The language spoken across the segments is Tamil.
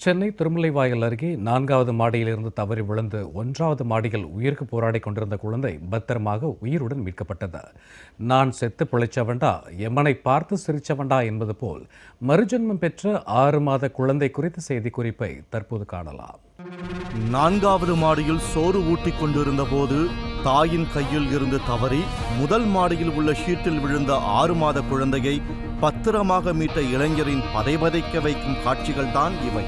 சென்னை திருமலைவாயல் அருகே நான்காவது மாடியிலிருந்து தவறி விழுந்து ஒன்றாவது மாடியில் உயிருக்கு போராடி கொண்டிருந்த குழந்தை பத்திரமாக உயிருடன் மீட்கப்பட்டது. நான் செத்து பிழைச்சவண்டா எமனை பார்த்து சிரிச்சவண்டா என்பது போல் மறுஜன்மம் பெற்ற ஆறு மாத குழந்தை குறித்த செய்தி குறிப்பை தற்போது காணலாம். நான்காவது மாடியில் சோறு ஊட்டிக் கொண்டிருந்த போது தாயின் கையில் இருந்து தவறி முதல் மாடியில் உள்ள ஷீட்டில் விழுந்த ஆறு மாத குழந்தையை பத்திரமாக மீட்ட இளைஞரின் பதைபதைக்க வைக்கும் காட்சிகள்தான் இவை.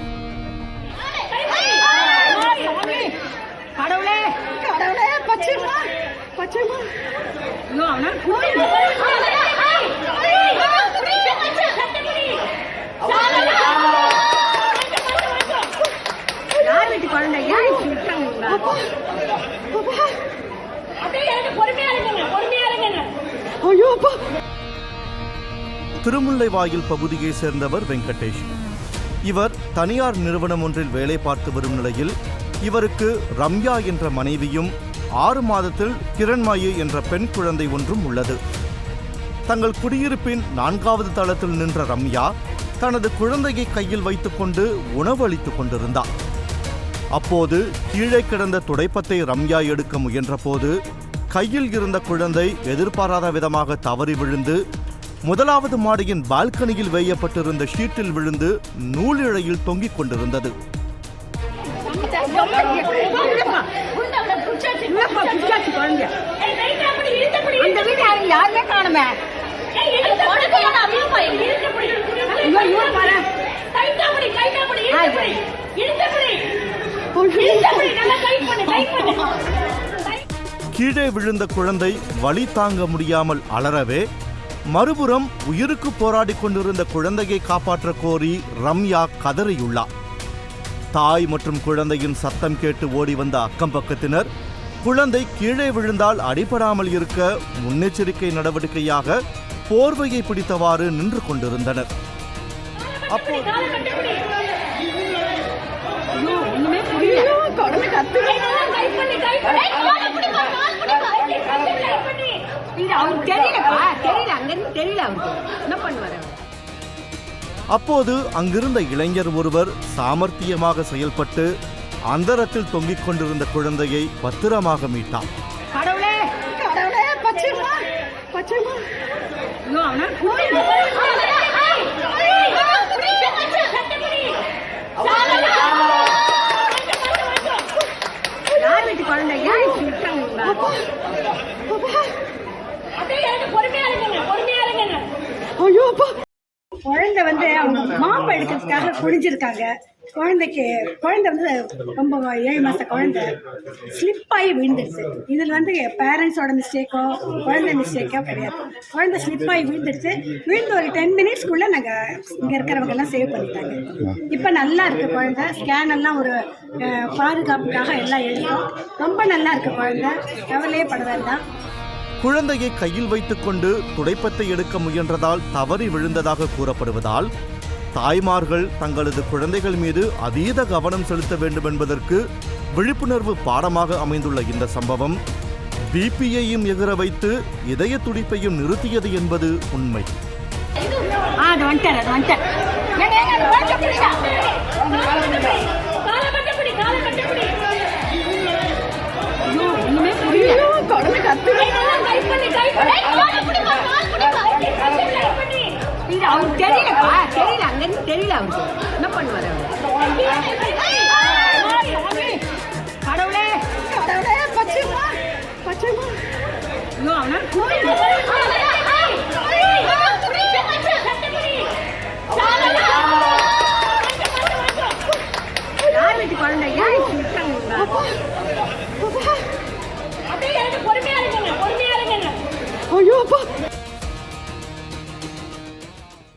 பச்சைமா பச்சைமா ஐயோ அவனா யார் வீட்டு குழந்தை ஏன் திருமுல்லைவாயில் பகுதியைச் சேர்ந்தவர் வெங்கடேஷ். இவர் தனியார் நிறுவனம் ஒன்றில் வேலை பார்த்து வரும் நிலையில் இவருக்கு ரம்யா என்ற மனைவியும் ஆறு மாதத்தில் கிரண்மாயி என்ற பெண் குழந்தை ஒன்றும் உள்ளது. தங்கள் குடியிருப்பின் நான்காவது தளத்தில் நின்ற ரம்யா தனது குழந்தையை கையில் வைத்துக்கொண்டு உணவு அளித்துக் கொண்டிருந்தார் அப்போது கீழே கிடந்த துடைப்பத்தை ரம்யா எடுக்க முயன்றபோது கையில் இருந்த குழந்தை எதிர்பாராத விதமாக தவறி விழுந்து முதலாவது மாடியின் பால்கனியில் வேயப்பட்டிருந்த ஷீட்டில் விழுந்து நூலிழையில் தொங்கிக் கொண்டிருந்தது. அந்த யாருமே காணுமே கீழே விழுந்த குழந்தை வலி தாங்க முடியாமல் அலறவே மறுபுறம் உயிருக்கு போராடி கொண்டிருந்த குழந்தையை காப்பாற்ற கோரி ரம்யா கதறியுள்ளார் தாய் மற்றும் குழந்தையின் சத்தம் கேட்டு ஓடி வந்த அக்கம் பக்கத்தினர் குழந்தை கீழே விழுந்தால் அடிபடாமல் இருக்க முன்னெச்சரிக்கை நடவடிக்கையாக போர்வையை பிடித்தவாறு நின்று கொண்டிருந்தனர். அப்போது தெரியல அங்கிருந்து தெரியல அவருக்கு. என்ன பண்ணுவாரு அப்போது அங்கிருந்த இளைஞர் ஒருவர் சாமர்த்தியமாக செயல்பட்டு அந்தரத்தில் தொங்கிக் கொண்டிருந்த குழந்தையை பத்திரமாக மீட்டார் கடவுளே கடவுளே பச்சைமா பச்சைமா ஐயோ அப்பா. குழந்தை வந்து அவங்க மாப்பா எடுக்கிறதுக்காக குடிஞ்சிருக்காங்க குழந்தைக்கு குழந்தை வந்து ரொம்ப ஏழு மாச குழந்தை ஸ்லிப் ஆகி விழுந்துருச்சு. இதில் வந்து பேரண்ட்ஸோட மிஸ்டேக்கோ குழந்தை மிஸ்டேக்கோ கிடையாது. குழந்தை ஸ்லிப் ஆகி விழுந்துருச்சு. விழுந்து ஒரு டென் மினிட்ஸ்க்குள்ளே நாங்கள் இங்கே இருக்கிறவங்க எல்லாம் சேவ் பண்ணிட்டாங்க. இப்போ நல்லா இருக்கு குழந்தை. ஸ்கேன் எல்லாம் ஒரு பாதுகாப்புக்காக எல்லாம் எடுத்தோம். ரொம்ப நல்லா இருக்கு குழந்தை. கவலையே பட வேண்டாம். குழந்தையை கையில் வைத்துக்கொண்டு துடைப்பத்தை எடுக்க முயன்றதால் தவறி விழுந்ததாக கூறப்படுவதால் தாய்மார்கள் தங்களது குழந்தைகள் மீது அதீத கவனம் செலுத்த வேண்டும் என்பதற்கு விழிப்புணர்வு பாடமாக அமைந்துள்ள இந்த சம்பவம் பிபியையும் எதிர வைத்து இதய துடிப்பையும் நிறுத்தியது என்பது உண்மை. ஆ வந்துட்டேன் வந்துட்டேன் தெரியல அவருக்கு என்ன பண்ணுவார் அவர்?